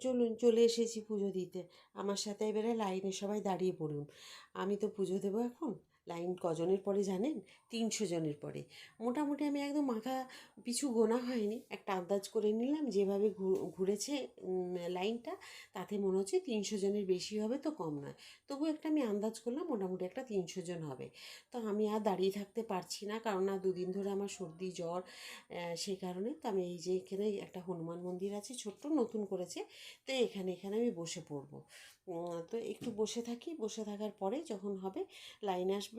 চলুন, চলে এসেছি পুজো দিতে। আমার সাথে এবারে লাইনে সবাই দাঁড়িয়ে পড়ুন। আমি তো পুজো দেবো এখন। লাইন কজনের পরে জানেন? তিনশো জনের পরে। মোটামুটি আমি একদম মাথা পিছু গোনা হয়নি। একটা আন্দাজ করে নিলাম, যেভাবে ঘুরেছে লাইনটা, তাতে মনে হচ্ছে তিনশো জনের বেশি হবে তো কম নয়। তবু একটা আমি আন্দাজ করলাম, মোটামুটি একটা তিনশো জন হবে। তো আমি আর দাঁড়িয়ে থাকতে পারছি না, কারণ না দুদিন ধরে আমার সর্দি, জ্বর সেই কারণে তো আমি এই যে এখানে একটা হনুমান মন্দির আছে ছোট্ট, নতুন করেছে। তো এখানে এখানে আমি বসে পড়ব। তো একটু বসে থাকি। বসে থাকার পরে যখন হবে, লাইন আসবে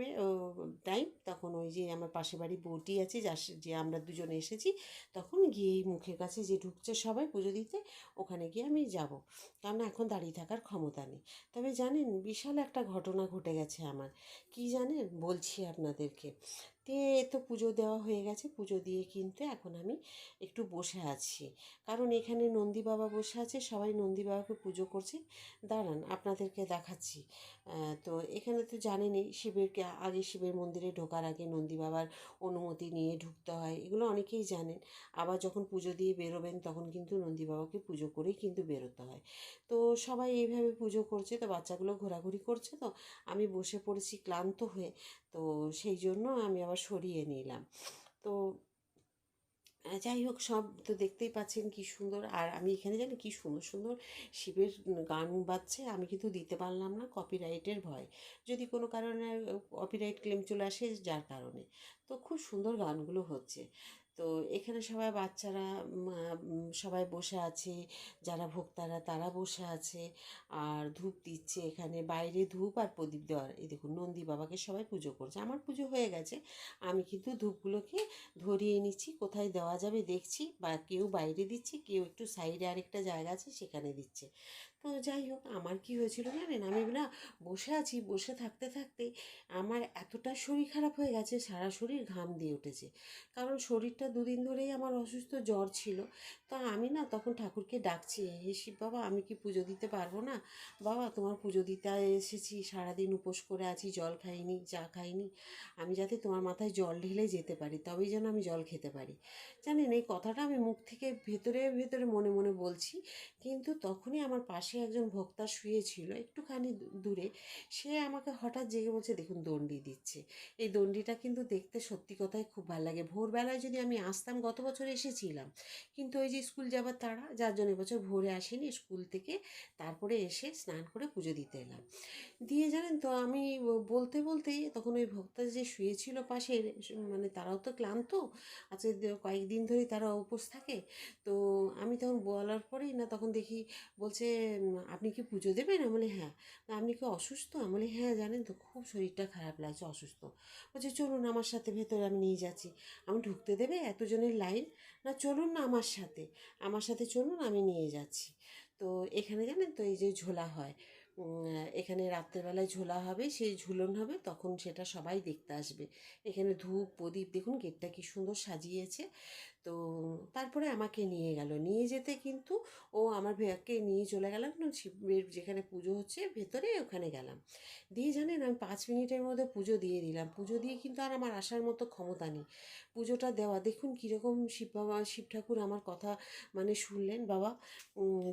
টাইম তখন ওই যে আমার পাশে বাড়ি বউটি আছে, যা যে আমরা দুজনে এসেছি, তখন গিয়ে এই মুখের কাছে যে ঢুকছে সবাই পুজো দিতে, ওখানে গিয়ে আমি যাব। কারণ এখন দাঁড়িয়ে থাকার ক্ষমতা নেই। তবে জানেন, বিশাল একটা ঘটনা ঘটে গেছে আমার। কি জানেন? বলছি আপনাদেরকে। তে তো পুজো দেওয়া হয়ে গেছে। পুজো দিয়ে কিন্তু এখন আমি একটু বসে আছি। কারণ এখানে নন্দী বাবা বসে আছে, সবাই নন্দী বাবাকে পুজো করছে। দাঁড়ান, আপনাদেরকে দেখাচ্ছি। তো এখানে তো জানেনই, শিবেরকে আগে শিবের মন্দিরে ঢোকার আগে নন্দী বাবার অনুমতি নিয়ে ঢুকতে হয়, এগুলো অনেকেই জানেন। আবার যখন পুজো দিয়ে বেরোবেন, তখন কিন্তু নন্দী বাবাকে পুজো করেই কিন্তু বেরোতে হয়। তো সবাই এইভাবে পুজো করছে, তো বাচ্চাগুলো ঘোরাঘুরি করছে, তো আমি বসে পড়েছি ক্লান্ত হয়ে। তো সেই জন্য আমি আবার সরিয়ে নিলাম। তো যাই হোক, সব তো দেখতেই পাচ্ছেন কি সুন্দর। আর আমি এখানে জানি কি সুন্দর সুন্দর শিবের গান বাজছে, আমি কিন্তু দিতে পারলাম না কপিরাইটের ভয়। যদি কোনো কারণে কপিরাইট ক্লেম চলে আসে, যার কারণে। তো খুব সুন্দর গানগুলো হচ্ছে। তো এখানে সবাই বাচ্চারা সবাই বসে আছে, যারা ভোক্তারা তারা বসে আছে। আর ধূপ দিচ্ছে এখানে, বাইরে ধূপ আর প্রদীপ দেওয়ার। এই দেখুন, নন্দী বাবাকে সবাই পুজো করছে। আমার পুজো হয়ে গেছে। আমি কিন্তু ধূপগুলোকে ধরিয়ে নিচ্ছি, কোথায় দেওয়া যাবে দেখছি, বা কেউ বাইরে দিচ্ছে, কেউ একটু সাইডে আরেকটা জায়গা আছে, সেখানে দিচ্ছে। তো যাই হোক, আমার কি হয়েছিল জানেন? আমি না বসে আছি, বসে থাকতে থাকতে আমার এতটা শরীর খারাপ হয়ে গেছে, সারা শরীর ঘাম দিয়ে উঠেছে। কারণ শরীরটা দুদিন ধরেই আমার অসুস্থ জ্বর ছিল। তো আমি না তখন ঠাকুরকে ডাকছি হে শিব বাবা, আমি কি পুজো দিতে পারব না? বাবা, তোমার পুজো দিতে এসেছি, সারাদিন উপোস করে আছি, জল খাইনি, চা খাইনি। আমি যাতে তোমার মাথায় জল ঢেলে যেতে পারি, তবেই যেন আমি জল খেতে পারি। জানেন, এই কথাটা আমি মুখ থেকে ভেতরে ভেতরে মনে মনে বলছি। কিন্তু তখনই আমার পাশে একজন ভক্তা শুয়েছিল, একটুখানি দূরে, সে আমাকে হঠাৎ জেগে বলছে, দেখুন, দণ্ডি দিচ্ছে। এই দণ্ডিটা কিন্তু দেখতে সত্যি কথাই খুব ভালো লাগে। ভোরবেলায় যদি আমি আসতাম, গত বছর এসেছিলাম, কিন্তু ওই যে স্কুল যাবার তাড়া যার জন্য এবছর ভোরে আসেনি, স্কুল থেকে তারপরে এসে স্নান করে পুজো দিতে এলাম। দিয়ে জানেন তো, আমি বলতে বলতেই তখন ওই ভক্তা যে শুয়েছিল পাশে মানে তারাও তো ক্লান্ত আজকে দে- কয়েকদিন ধরেই তারা উপোস থাকে, তো আমি তখন বলার পরেই না, তখন দেখি বলছে আপনি কি পুজো দেবেন? আমি বলি হ্যাঁ। "না, আপনি কি অসুস্থ? আমি বলি হ্যাঁ জানেন তো খুব শরীরটা খারাপ লাগছে অসুস্থ। বলছে চলুন আমার সাথে ভেতরে আমি নিয়ে যাচ্ছি। আমি ঢুকতে দেবে এতজনের লাইন? না চলুন না আমার সাথে আমার সাথে চলুন আমি নিয়ে যাচ্ছি। তো এখানে জানেন তো এই যে ঝোলা হয় এখানে রাত্রেবেলায় ঝোলা হবে সেই ঝুলন হবে তখন সেটা সবাই দেখতে আসবে। এখানে ধূপ প্রদীপ দেখুন গেটটা কি সুন্দর সাজিয়েছে। তো তারপরে আমাকে নিয়ে গেল। নিয়ে যেতে কিন্তু ও আমার ভেয়াকে নিয়ে চলে গেলাম। শিবের যেখানে পুজো হচ্ছে ভেতরে ওখানে গেলাম। দিয়ে জানেন আমি পাঁচ মিনিটের মধ্যে পুজো দিয়ে দিলাম। পুজো দিয়ে কিন্তু আর আমার আসার মতো ক্ষমতা নেই। পুজোটা দেওয়া, দেখুন কীরকম শিব বাবা, শিব ঠাকুর আমার কথা মানে শুনলেন বাবা।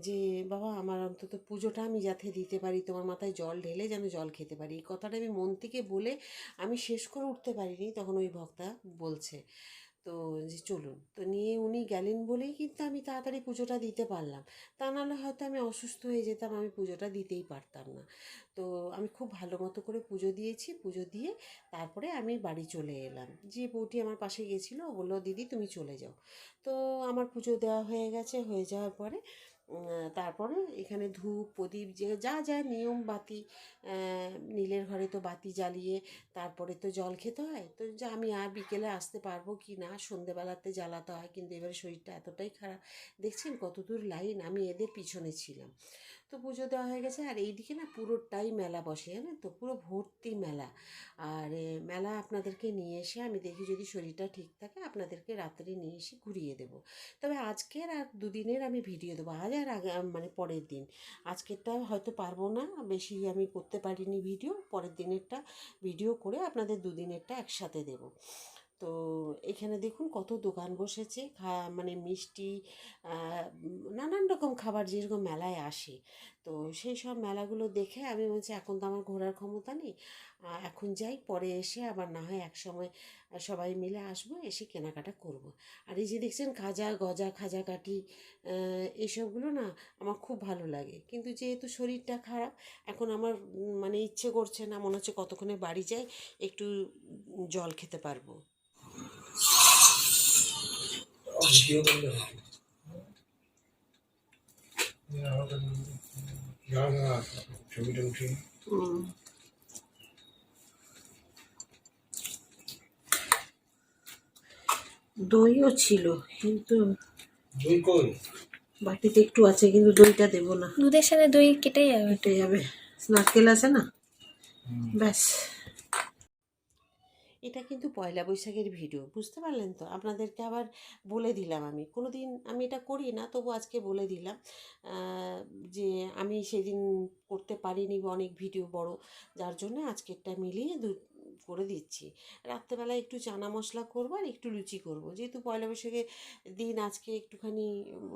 যে বাবা আমার অন্তত পুজোটা আমি যাতে দিতে পারি, তোমার মাথায় জল ঢেলে যেন জল খেতে পারি। এই কথাটা আমি মন থেকে বলে আমি শেষ করে উঠতে পারিনি, তখন ওই ভক্তা বলছে তো যে চলুন, তো নিয়ে উনি গেলেন বলেই কিন্তু আমি তাড়াতাড়ি পুজোটা দিতে পারলাম। তা নাহলে হয়তো আমি অসুস্থ হয়ে যেতাম, আমি পুজোটা দিতেই পারতাম না। তো আমি খুব ভালো মতো করে পুজো দিয়েছি, পুজো দিয়ে তারপরে আমি বাড়ি চলে এলাম। যে বউটি আমার পাশে গেছিল, বলল, দিদি, তুমি চলে যাও। তো আমার পুজো দেওয়া হয়ে গেছে, হয়ে যাওয়ার পরে তারপরে এখানে ধূপ, প্রদীপ, যে যা যা নিয়ম, বাতি নীলের ঘরে তো বাতি জ্বালিয়ে তারপরে তো জল খেতে হয়। তো যে আমি আর বিকেলে আসতে পারব কি না, সন্ধেবেলাতে জ্বালাতে হয়, কিন্তু এবারে শরীরটা এতটাই খারাপ। দেখছেন কতদূর লাইন, আমি এদের পিছনে ছিলাম। তো পুজো দেওয়া হয়ে গেছে। আর এইদিকে না পুরোটাই মেলা বসে, জানেন তো? পুরো ভর্তি মেলা। আর মেলা আপনাদেরকে নিয়ে এসে আমি দেখি যদি শরীরটা ঠিক থাকে, আপনাদেরকে রাত্রে নিয়ে এসে ঘুরিয়ে দেবো। তবে আজকের আর দুদিনের আমি ভিডিও দেবো। আজ আর আগে মানে পরের দিন। আজকেরটা হয়তো পারব না, বেশি আমি করতে পারিনি ভিডিও। পরের দিনেরটা ভিডিও করে আপনাদের দুদিনেরটা একসাথে দেব। তো এখানে দেখুন কত দোকান বসেছে। খা মানে মিষ্টি নানান রকম খাবার যেরকম মেলায় আসে। তো সেই সব মেলাগুলো দেখে আমি বলছি এখন তো আমার ঘোরার ক্ষমতা নেই। এখন যাই পরে এসে আবার না হয় একসময় সবাই মিলে আসব এসে কেনাকাটা করব। আর এই যে দেখছেন খাজা গজা খাজা আহ, এসবগুলো না আমার খুব ভালো লাগে। কিন্তু যেহেতু শরীরটা খারাপ এখন আমার মানে ইচ্ছে করছে না মনে হচ্ছে কতক্ষণে বাড়ি যাই একটু জল খেতে পারব। ভিডিও করলে হবে। না না দইও ছিল কিন্তু দুই কই? বাটিতে একটু আছে কিন্তু দইটা দেবো না। দুধের সাথে দই কেটে যাবে। কেটে যাবে। নারকেল আছে না? ব্যাস। এটা কিন্তু পয়লা বৈশাখের ভিডিও, বুঝতে পারলেন তো? আপনাদেরকে আবার বলে দিলাম আমি। কোনো দিন আমি এটা করি না, তবু আজকে বলে দিলাম যে আমি সেদিন করতে পারিনি অনেক ভিডিও বড়, যার জন্য আজকেরটা মিলিয়ে দু করে দিচ্ছি। রাত্রেবেলা একটু চানা মশলা করব আর একটু লুচি করব। যেহেতু পয়লা বৈশাখের দিন, আজকে একটুখানি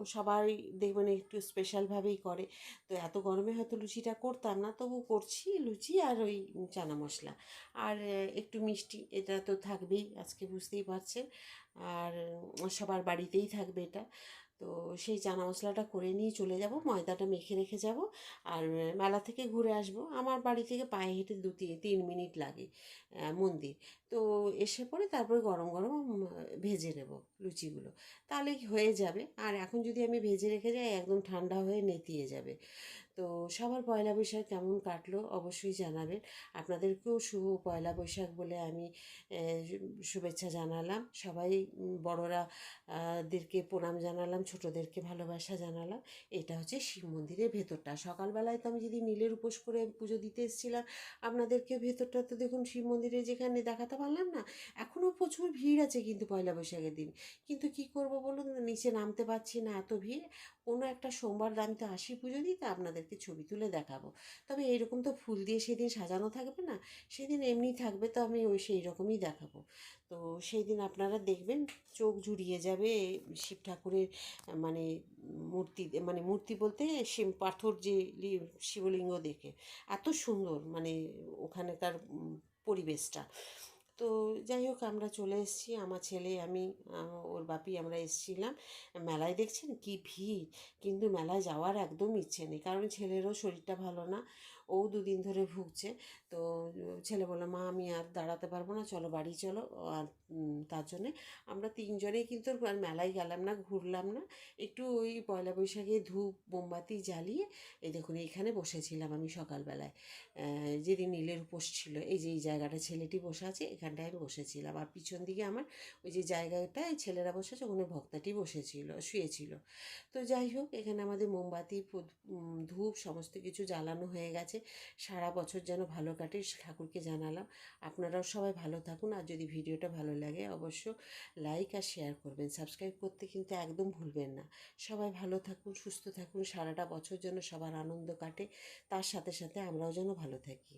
সবাই দেখবেন একটু স্পেশালভাবেই করে। তো এত গরমে হয়তো লুচিটা করতাম না। তবু করছি লুচি আর ওই চানা মশলা। আর একটু মিষ্টি, এটা তো থাকবেই, আজকে বুঝতেই পারছেন। আর সবার বাড়িতেই থাকবে এটা। তো সেই চানা মশলাটা করে নিয়ে চলে যাব, ময়দাটা মেখে রেখে যাব আর মেলা থেকে ঘুরে আসব। আমার বাড়ি থেকে পায়ে হেঁটে দু তিন মিনিট লাগে মন্দির। তো এসে পরে তারপরে গরম গরম ভেজে নেব লুচিগুলো। তাহলে হয়ে যাবে? আর এখন যদি আমি ভেজে রেখে যাই, একদম ঠান্ডা হয়ে নেতিয়ে যাবে। তো সবার পয়লা বৈশাখ কেমন কাটলো অবশ্যই জানাবেন। আপনাদেরকেও শুভ পয়লা বৈশাখ বলে আমি শুভেচ্ছা জানালাম। সবাই বড়রা দেরকে প্রণাম জানালাম, ছোটদেরকে ভালোবাসা জানালাম। এটা হচ্ছে শিব মন্দিরের ভেতরটা। সকালবেলায় তো আমি যদি নীলের উপোস করে পুজো দিতে এসেছিলাম আপনাদেরকে ভেতরটা তো দেখুন শিব মন্দিরে যেখানে দেখাতে পারলাম না এখনও প্রচুর ভিড় আছে কিন্তু পয়লা বৈশাখের দিন। কিন্তু কি করব বলুন? নিচে নামতে পারছি না, এত ভিড়। কোনো একটা সোমবার আমি তো আসি পুজো দিতে আপনাদেরকে ছবি তুলে দেখাবো। তবে এইরকম তো ফুল দিয়ে সেদিন সাজানো থাকবে না সেদিন এমনি থাকবে তো আমি ওই সেই রকমই দেখাবো। তো সেই দিন আপনারা দেখবেন চোখ জুড়িয়ে যাবে শিব ঠাকুরের মানে মূর্তি মানে মূর্তি বলতে শিব পাথর যে শিবলিঙ্গ দেখে এত সুন্দর মানে ওখানেকার উম, পরিবেশটা। তো যাই হোক, আমরা চলে এসেছি। আমার ছেলে, আমি ওর বাপি, আমরা এসেছিলাম। মেলায় দেখছেন কি ভিড়? কিন্তু মেলায় যাওয়ার একদম ইচ্ছে নেই। কারণ ছেলেরও শরীরটা ভালো না। ও দুদিন ধরে ভুগছে। তো, ছেলে বলল, মা, আমি আর দাঁড়াতে পারব না। চলো, বাড়ি চলো। আর তার জন্যে আমরা তিনজনেই কিন্তু আর মেলায় গেলাম না, ঘুরলাম না। একটু ওই পয়লা বৈশাখে ধূপ, মোমবাতি জ্বালিয়ে, এই দেখুন, এইখানে বসেছিলাম আমি সকালবেলায়। যেদিন নীলের উপোস ছিল, এই যে, এই জায়গাটা ছেলেটি বসে আছে এখানটায় আমি বসেছিলাম। আর পিছন দিকে আমার ওই যে জায়গাটায় ছেলেরা বসেছে, ওখানে ভক্তাটি বসেছিল, শুয়েছিল। তো যাই হোক, এখানে আমাদের মোমবাতি ধূপ, সমস্ত কিছু জ্বালানো হয়ে গেছে। সারা বছর যেন ভালো কাটে ঠাকুরকে জানালাম। আপনারাও সবাই ভালো থাকুন। আর যদি ভিডিওটা ভালো লাগে, অবশ্য লাইক আর শেয়ার করবেন। সাবস্ক্রাইব করতে কিন্তু একদম ভুলবেন না। সবাই ভালো থাকুন, সুস্থ থাকুন। সারাটা বছর যেন সবার আনন্দ কাটে, তার সাথে সাথে আমরাও যেন ভালো থাকি।